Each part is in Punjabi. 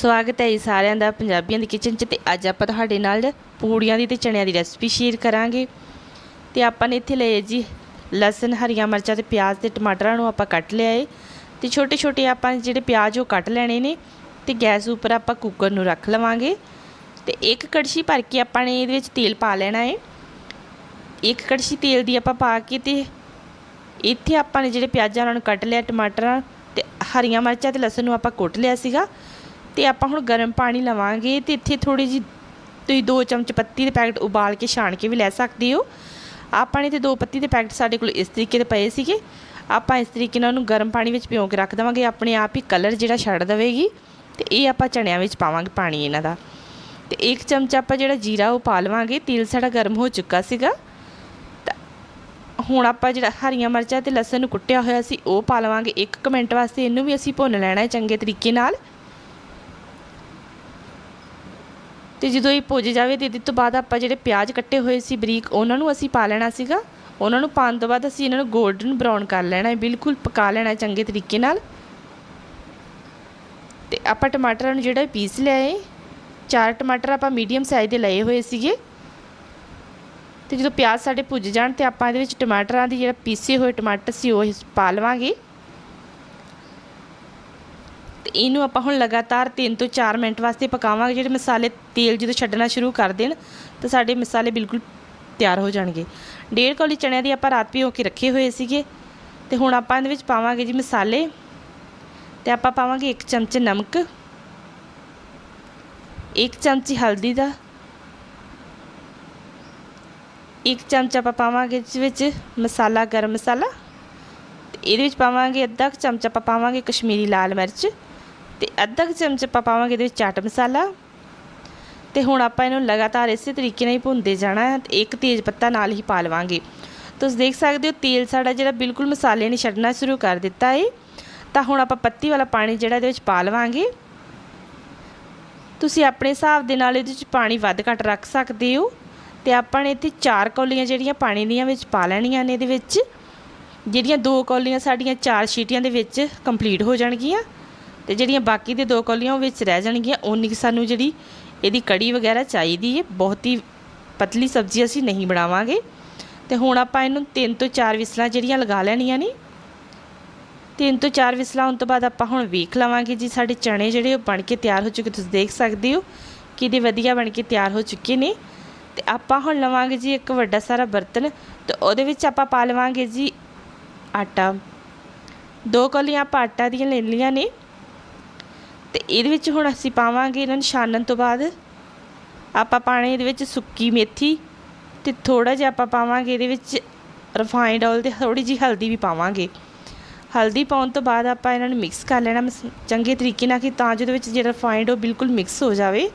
ਸਵਾਗਤ ਹੈ ਜੀ ਸਾਰਿਆਂ ਦਾ ਪੰਜਾਬੀਆਂ ਦੀ ਕਿਚਨ 'ਚ ਤੇ ਅੱਜ ਆਪਾਂ ਤੁਹਾਡੇ ਨਾਲ ਪੂੜੀਆਂ ਦੀ ਤੇ ਚਣਿਆਂ ਦੀ ਰੈਸਪੀ ਸ਼ੇਅਰ ਕਰਾਂਗੇ। ਤੇ ਆਪਾਂ ਨੇ ਇੱਥੇ ਲਏ ਜੀ ਲਸਣ, ਹਰੀਆਂ ਮਿਰਚਾਂ ਤੇ ਪਿਆਜ਼ ਤੇ ਟਮਾਟਰਾਂ ਨੂੰ ਆਪਾਂ ਕੱਟ ਲਿਆ ਏ। ਤੇ ਛੋਟੇ ਛੋਟੇ ਆਪਾਂ ਜਿਹੜੇ ਪਿਆਜ਼ ਉਹ ਕੱਟ ਲੈਣੇ ਨੇ ਤੇ ਗੈਸ ਉੱਪਰ ਆਪਾਂ ਕੁੱਕਰ ਨੂੰ ਰੱਖ ਲਵਾਂਗੇ। ਤੇ ਇੱਕ ਕੜਛੀ ਭਰ ਕੇ ਆਪਾਂ ਨੇ ਇਹਦੇ ਵਿੱਚ ਤੇਲ ਪਾ ਲੈਣਾ ਏ। ਇੱਕ ਕੜਛੀ ਤੇਲ ਦੀ ਆਪਾਂ ਪਾ ਕੇ ਤੇ ਇੱਥੇ ਆਪਾਂ ਨੇ ਜਿਹੜੇ ਪਿਆਜ਼ਾਂ ਉਹਨਾਂ ਨੂੰ ਕੱਟ ਲਿਆ, ਟਮਾਟਰਾਂ ਤੇ ਹਰੀਆਂ ਮਿਰਚਾਂ ਤੇ ਲਸਣ ਨੂੰ ਆਪਾਂ ਕੁੱਟ ਲਿਆ ਸੀਗਾ। ਤੇ ਆਪਾਂ ਹੁਣ ਗਰਮ ਪਾਣੀ ਲਵਾਂਗੇ ਤੇ ਇੱਥੇ ਥੋੜੀ ਜੀ ਤੁਸੀਂ ਦੋ ਚਮਚ ਪੱਤੀ ਦੇ ਪੈਕਟ ਉਬਾਲ ਕੇ ਛਾਣ ਕੇ ਵੀ ਲੈ ਸਕਦੇ ਹੋ। ਆਪਾਂ ਨੇ ਤੇ ਦੋ ਪੱਤੀ ਦੇ ਪੈਕਟ ਸਾਡੇ ਕੋਲ ਇਸ ਤਰੀਕੇ ਦੇ ਪਏ ਸੀਗੇ। ਆਪਾਂ ਇਸ ਤਰੀਕੇ ਨਾਲ ਉਹਨੂੰ ਗਰਮ ਪਾਣੀ ਵਿੱਚ ਭਿਓ ਕੇ ਰੱਖ ਦੇਵਾਂਗੇ। ਆਪਣੇ ਆਪ ਹੀ ਕਲਰ ਜਿਹੜਾ ਛੱਡ ਦੇਵੇਗੀ ਤੇ ਇਹ ਆਪਾਂ ਚਣਿਆਂ ਵਿੱਚ ਪਾਵਾਂਗੇ ਪਾਣੀ ਇਹਨਾਂ ਦਾ। ਤੇ ਇੱਕ ਚਮਚ ਆਪਾਂ ਜਿਹੜਾ ਜੀਰਾ ਉਹ ਪਾ ਲਵਾਂਗੇ। ਤੇਲ ਸਾਡਾ ਗਰਮ ਹੋ ਚੁੱਕਾ ਸੀਗਾ। ਤਾਂ ਹੁਣ ਆਪਾਂ ਜਿਹੜਾ ਹਰੀਆਂ ਮਿਰਚਾਂ ਤੇ ਲਸਣ ਨੂੰ ਕੁੱਟਿਆ ਹੋਇਆ ਸੀ, ਉਹ ਪਾ ਲਵਾਂਗੇ। 1 ਮਿੰਟ ਵਾਸਤੇ ਇਹਨੂੰ ਵੀ ਅਸੀਂ ਭੁੰਨ ਲੈਣਾ ਹੈ ਚੰਗੇ ਤਰੀਕੇ ਨਾਲ। ਤੇ ਜਦੋਂ ਇਹ ਭੁੱਜ ਜਾਵੇ ਤੇ ਇਹਦੇ ਤੋਂ ਬਾਅਦ ਆਪਾਂ ਜਿਹੜੇ ਪਿਆਜ਼ ਕੱਟੇ ਹੋਏ ਸੀ ਬਰੀਕ, ਉਹਨਾਂ ਨੂੰ ਅਸੀਂ ਪਾ ਲੈਣਾ ਸੀਗਾ। ਉਹਨਾਂ ਨੂੰ ਪਾਉਣ ਤੋਂ ਬਾਅਦ ਅਸੀਂ ਇਹਨਾਂ ਨੂੰ 골ਡਨ ਬਰਾਊਨ ਕਰ ਲੈਣਾ ਹੈ। ਬਿਲਕੁਲ ਪਕਾ ਲੈਣਾ ਚੰਗੇ ਤਰੀਕੇ ਨਾਲ। ਤੇ ਆਪਾਂ ਟਮਾਟਰਾਂ ਨੂੰ ਜਿਹੜਾ ਪੀਸ ਲਿਆ ਹੈ ਚਾਰ ਟਮਾਟਰ ਆਪਾਂ ਮੀਡੀਅਮ ਸਾਈਜ਼ ਦੇ ਲਏ ਹੋਏ ਸੀਗੇ। ਤੇ ਜਦੋਂ ਪਿਆਜ਼ ਸਾਡੇ ਭੁੱਜ ਜਾਣ ਤੇ ਆਪਾਂ ਇਹਦੇ ਵਿੱਚ ਟਮਾਟਰਾਂ ਦੀ ਜਿਹੜਾ ਪੀਸੇ ਹੋਏ ਟਮਾਟਰ ਸੀ ਉਹ ਪਾ ਲਵਾਂਗੇ। ਤੇ ਇਹਨੂੰ ਆਪਾਂ ਹੁਣ ਲਗਾਤਾਰ 3 ਤੋਂ 4 ਮਿੰਟ ਵਾਸਤੇ ਪਕਾਵਾਂਗੇ। ਜਿਹੜੇ ਮਸਾਲੇ ਤੇਲ ਜਦੋਂ ਛੱਡਣਾ ਸ਼ੁਰੂ ਕਰ ਦੇਣ, ਤਾਂ ਸਾਡੇ ਮਸਾਲੇ ਬਿਲਕੁਲ ਤਿਆਰ ਹੋ ਜਾਣਗੇ। ਡੇਢ ਕੌਲੀ ਚਣਿਆਂ ਦੀ ਆਪਾਂ ਰਾਤ ਭਿਓ ਕੇ ਰੱਖੇ ਹੋਏ ਸੀਗੇ। ਤੇ ਹੁਣ ਆਪਾਂ ਇਹਦੇ ਵਿੱਚ ਪਾਵਾਂਗੇ ਜੀ ਮਸਾਲੇ। ਤੇ ਆਪਾਂ ਪਾਵਾਂਗੇ 1 ਚਮਚ ਨਮਕ 1 ਚਮਚ ਹਲਦੀ ਦਾ 1 ਚਮਚ ਆਪਾਂ ਪਾਵਾਂਗੇ ਇਸ ਵਿੱਚ ਮਸਾਲਾ, ਗਰਮ ਮਸਾਲਾ। ਤੇ ਇਹਦੇ ਵਿੱਚ ਪਾਵਾਂਗੇ ਅੱਧਾ ਕੁ ਚਮਚ ਆਪਾਂ ਪਾਵਾਂਗੇ ਕਸ਼ਮੀਰੀ ਲਾਲ ਮਿਰਚ। ਤੇ ਅੱਧਾ ਕੁ ਚਮਚ ਆਪਾਂ ਪਾਵਾਂਗੇ ਇਹਦੇ ਵਿੱਚ ਚਾਟ ਮਸਾਲਾ। ਤੇ ਹੁਣ ਆਪਾਂ ਇਹਨੂੰ ਲਗਾਤਾਰ ਇਸੇ ਤਰੀਕੇ ਨਾਲ ਹੀ ਭੁੰਦੇ ਜਾਣਾ ਹੈ ਇੱਕ ਤੇਜ਼ ਪੱਤਾ ਨਾਲ ਹੀ ਪਾ ਲਵਾਂਗੇ। ਤੁਸੀਂ ਦੇਖ ਸਕਦੇ ਹੋ ਤੇਲ ਸਾਡਾ ਜਿਹੜਾ ਬਿਲਕੁਲ ਮਸਾਲੇ ਨੇ ਛੱਡਣਾ ਸ਼ੁਰੂ ਕਰ ਦਿੱਤਾ ਹੈ ਤਾਂ ਹੁਣ ਆਪਾਂ ਪੱਤੀ ਵਾਲਾ ਪਾਣੀ ਜਿਹੜਾ ਇਹਦੇ ਵਿੱਚ ਪਾ ਲਵਾਂਗੇ। ਤੁਸੀਂ ਆਪਣੇ ਹਿਸਾਬ ਦੇ ਨਾਲ ਇਹਦੇ ਵਿੱਚ ਪਾਣੀ ਵੱਧ ਘੱਟ ਰੱਖ ਸਕਦੇ ਹੋ। ਤੇ ਆਪਾਂ ਨੇ ਇੱਥੇ ਚਾਰ ਕੌਲੀਆਂ ਜਿਹੜੀਆਂ ਪਾਣੀ ਦੀਆਂ ਵਿੱਚ ਪਾ ਲੈਣੀਆਂ ਨੇ ਇਹਦੇ ਵਿੱਚ। ਜਿਹੜੀਆਂ ਦੋ ਕੌਲੀਆਂ ਸਾਡੀਆਂ ਚਾਰ ਸ਼ੀਟੀਆਂ ਦੇ ਵਿੱਚ ਕੰਪਲੀਟ ਹੋ ਜਾਣਗੀਆਂ। ਤੇ ਜਿਹੜੀਆਂ ਬਾਕੀ ਦੇ ਦੋ ਕੌਲੀਆਂ ਉਹ ਵਿੱਚ ਰਹਿ ਜਾਣਗੀਆਂ ਉਨੀ ਕੁ ਸਾਨੂੰ ਜਿਹੜੀ ਇਹਦੀ ਕੜੀ ਵਗੈਰਾ ਚਾਹੀਦੀ ਹੈ ਬਹੁਤ ਹੀ ਪਤਲੀ ਸਬਜ਼ੀ ਅਸੀਂ ਨਹੀਂ ਬਣਾਵਾਂਗੇ। ਤੇ ਹੁਣ ਆਪਾਂ ਇਹਨੂੰ ਤਿੰਨ ਤੋਂ ਚਾਰ ਵਿਸਲਾਂ ਜਿਹੜੀਆਂ ਲਗਾ ਲੈਣੀਆਂ ਨੇ, ਤਿੰਨ ਤੋਂ ਚਾਰ ਵਿਸਲਾਂ ਹੋਣ ਤੋਂ ਬਾਅਦ ਆਪਾਂ ਹੁਣ ਵੇਖ ਲਵਾਂਗੇ ਜੀ, ਸਾਡੇ ਚਣੇ ਜਿਹੜੇ ਉਹ ਬਣ ਕੇ ਤਿਆਰ ਹੋ ਚੁੱਕੇ, ਤੁਸੀਂ ਦੇਖ ਸਕਦੇ ਹੋ ਕਿ ਇਹਦੇ ਵਧੀਆ ਬਣ ਕੇ ਤਿਆਰ ਹੋ ਚੁੱਕੇ ਨੇ। ਤੇ ਆਪਾਂ ਹੁਣ ਲਵਾਂਗੇ ਜੀ ਇੱਕ ਵੱਡਾ ਸਾਰਾ ਬਰਤਨ, ਤੇ ਉਹਦੇ ਵਿੱਚ ਆਪਾਂ ਪਾ ਲਵਾਂਗੇ ਜੀ ਆਟਾ। ਦੋ ਕੌਲੀਆਂ ਆਪਾਂ ਆਟਾ ਦੀਆਂ ਲੈ ਲਈਆਂ ਨੇ। ਤੇ ਇਹਦੇ ਵਿੱਚ ਹੁਣ ਅਸੀਂ ਪਾਵਾਂਗੇ ਇਹਨਾਂ ਨੂੰ ਛਾਣਨ ਤੋਂ ਬਾਅਦ। ਆਪਾਂ ਪਾਣੇ ਇਹਦੇ ਵਿੱਚ ਸੁੱਕੀ ਮੇਥੀ ਤੇ ਥੋੜਾ ਜਿਹਾ ਆਪਾਂ ਪਾਵਾਂਗੇ ਇਹਦੇ ਵਿੱਚ ਰਿਫਾਈਨਡ ਆਇਲ ਤੇ ਥੋੜੀ ਜਿਹੀ ਹਲਦੀ ਵੀ ਪਾਵਾਂਗੇ। ਹਲਦੀ ਪਾਉਣ ਤੋਂ ਬਾਅਦ ਆਪਾਂ ਇਹਨਾਂ ਨੂੰ ਮਿਕਸ ਕਰ ਲੈਣਾ ਮਸ- ਚੰਗੇ ਤਰੀਕੇ ਨਾਲ ਕਿ ਤਾਂ ਜਿਹਦੇ ਵਿੱਚ ਜਿਹੜਾ ਰਿਫਾਈਨਡ ਉਹ ਬਿਲਕੁਲ ਮਿਕਸ ਹੋ ਜਾਵੇ।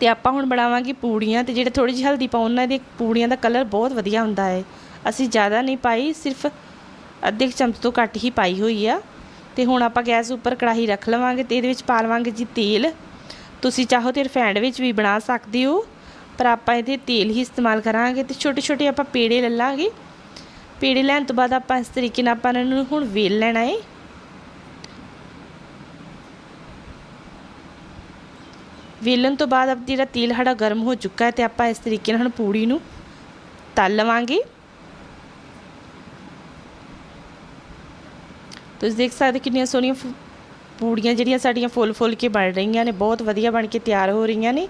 ਤੇ ਆਪਾਂ ਹੁਣ ਬਣਾਵਾਂਗੇ ਪੂੜੀਆਂ ਤੇ ਜਿਹੜੇ ਥੋੜੀ ਜਿਹੀ ਹਲਦੀ ਪਾਉਣ ਨਾਲ ਇਹਦੇ ਪੂੜੀਆਂ ਦਾ ਕਲਰ ਬਹੁਤ ਵਧੀਆ ਹੁੰਦਾ ਹੈ। ਅਸੀਂ ਜ਼ਿਆਦਾ ਨਹੀਂ ਪਾਈ, ਸਿਰਫ ਅੱਧੇ ਕੁ ਚਮਚ ਤੋਂ ਘੱਟ ਹੀ ਪਾਈ ਹੋਈ ਆ। ਤੇ ਹੁਣ ਆਪਾਂ ਗੈਸ ਉੱਪਰ ਕੜਾਹੀ ਰੱਖ ਲਵਾਂਗੇ ਤੇ ਇਹਦੇ ਵਿੱਚ ਪਾ ਲਵਾਂਗੇ ਜੀ ਤੇਲ। ਤੁਸੀਂ ਚਾਹੋ ਤੇ ਰਿਫਾਈਨਡ ਵਿੱਚ ਵੀ ਬਣਾ ਸਕਦੇ ਹੋ, ਪਰ ਆਪਾਂ ਇਹਦੇ ਤੇਲ ਹੀ ਇਸਤੇਮਾਲ ਕਰਾਂਗੇ ਤੇ ਛੋਟੇ ਛੋਟੇ ਆਪਾਂ ਪੇੜੇ ਲੈ ਲਾਂਗੇ। ਪੇੜੇ ਲੈਣ ਤੋਂ ਬਾਅਦ ਆਪਾਂ ਇਸ ਤਰੀਕੇ ਨਾਲ ਆਪਾਂ ਇਹਨਾਂ ਨੂੰ ਹੁਣ ਵੇਲ ਲੈਣਾ ਹੈ ਵੇਲਣ ਤੋਂ ਬਾਅਦ ਆਪ ਜਿਹੜਾ ਤੇਲ ਸਾਡਾ ਗਰਮ ਹੋ ਚੁੱਕਾ ਹੈ ਤੇ ਆਪਾਂ ਇਸ ਤਰੀਕੇ ਨਾਲ ਹੁਣ ਪੂੜੀ ਨੂੰ ਤਲ ਲਵਾਂਗੇ। ਤੁਸੀਂ ਦੇਖ ਸਕਦੇ ਕਿੰਨੀਆਂ ਸੋਹਣੀਆਂ ਫੁ- ਪੂੜੀਆਂ ਜਿਹੜੀਆਂ ਸਾਡੀਆਂ ਫੁੱਲ ਫੁੱਲ ਕੇ ਬਣ ਰਹੀਆਂ ਨੇ, ਬਹੁਤ ਵਧੀਆ ਬਣ ਕੇ ਤਿਆਰ ਹੋ ਰਹੀਆਂ ਨੇ।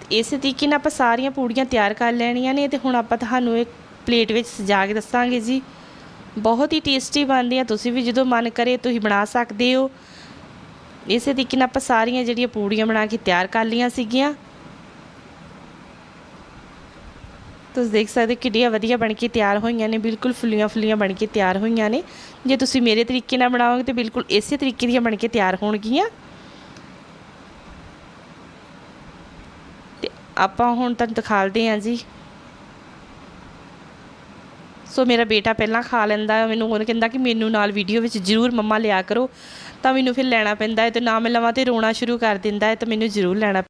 ਤੇ ਇਸੇ ਤਰੀਕੇ ਨਾਲ ਆਪਾਂ ਸਾਰੀਆਂ ਪੂੜੀਆਂ ਤਿਆਰ ਕਰ ਲੈਣੀਆਂ ਨੇ ਤੇ ਹੁਣ ਆਪਾਂ ਤੁਹਾਨੂੰ ਇੱਕ ਪਲੇਟ ਵਿੱਚ ਸਜਾ ਕੇ ਦੱਸਾਂਗੇ ਜੀ। ਬਹੁਤ ਹੀ ਟੇਸਟੀ ਬਣਦੀਆਂ, ਤੁਸੀਂ ਵੀ ਜਦੋਂ ਮਨ ਕਰੇ ਤੁਸੀਂ ਬਣਾ ਸਕਦੇ ਹੋ। ਇਸੇ ਤਰੀਕੇ ਨਾਲ ਆਪਾਂ ਸਾਰੀਆਂ ਜਿਹੜੀਆਂ ਪੂੜੀਆਂ ਬਣਾ ਕੇ ਤਿਆਰ ਕਰ ਲਈਆਂ ਸੀਗੀਆਂ। ਤੁਸੀਂ ਦੇਖ ਸਕਦੇ ਹੋ ਕਿੰਨੀਆਂ ਵਧੀਆ ਬਣ ਕੇ ਤਿਆਰ ਹੋਈਆਂ ਨੇ, ਬਿਲਕੁਲ ਫੁੱਲੀਆਂ ਫੁੱਲੀਆਂ ਬਣ ਕੇ ਤਿਆਰ ਹੋਈਆਂ ਨੇ। ਜੇ ਤੁਸੀਂ ਮੇਰੇ ਤਰੀਕੇ ਨਾਲ ਬਣਾਓਗੇ ਤਾਂ ਬਿਲਕੁਲ ਇਸੇ ਤਰੀਕੇ ਦੀਆਂ ਬਣ ਕੇ ਤਿਆਰ ਹੋਣਗੀਆਂ। ਤੇ ਆਪਾਂ ਹੁਣ ਤੁਹਾਨੂੰ ਦਿਖਾਲਦੇ ਹਾਂ ਜੀ। ਸੋ ਮੇਰਾ ਬੇਟਾ ਪਹਿਲਾਂ ਖਾ ਲੈਂਦਾ, ਮੈਨੂੰ ਉਹ ਕਹਿੰਦਾ ਕਿ ਮੈਨੂੰ ਨਾਲ ਵੀਡੀਓ ਵਿੱਚ ਜ਼ਰੂਰ ਮੰਮਾ ਲਿਆ ਕਰੋ। ਤਾਂ ਮੈਨੂੰ ਫਿਰ ਲੈਣਾ ਪੈਂਦਾ ਹੈ ਤੇ ਨਾ ਮੈਂ ਲਵਾਂ ਤੇ ਰੋਣਾ ਸ਼ੁਰੂ ਕਰ ਦਿੰਦਾ ਹੈ, ਤਾਂ ਮੈਨੂੰ ਜ਼ਰੂਰ ਲੈਣਾ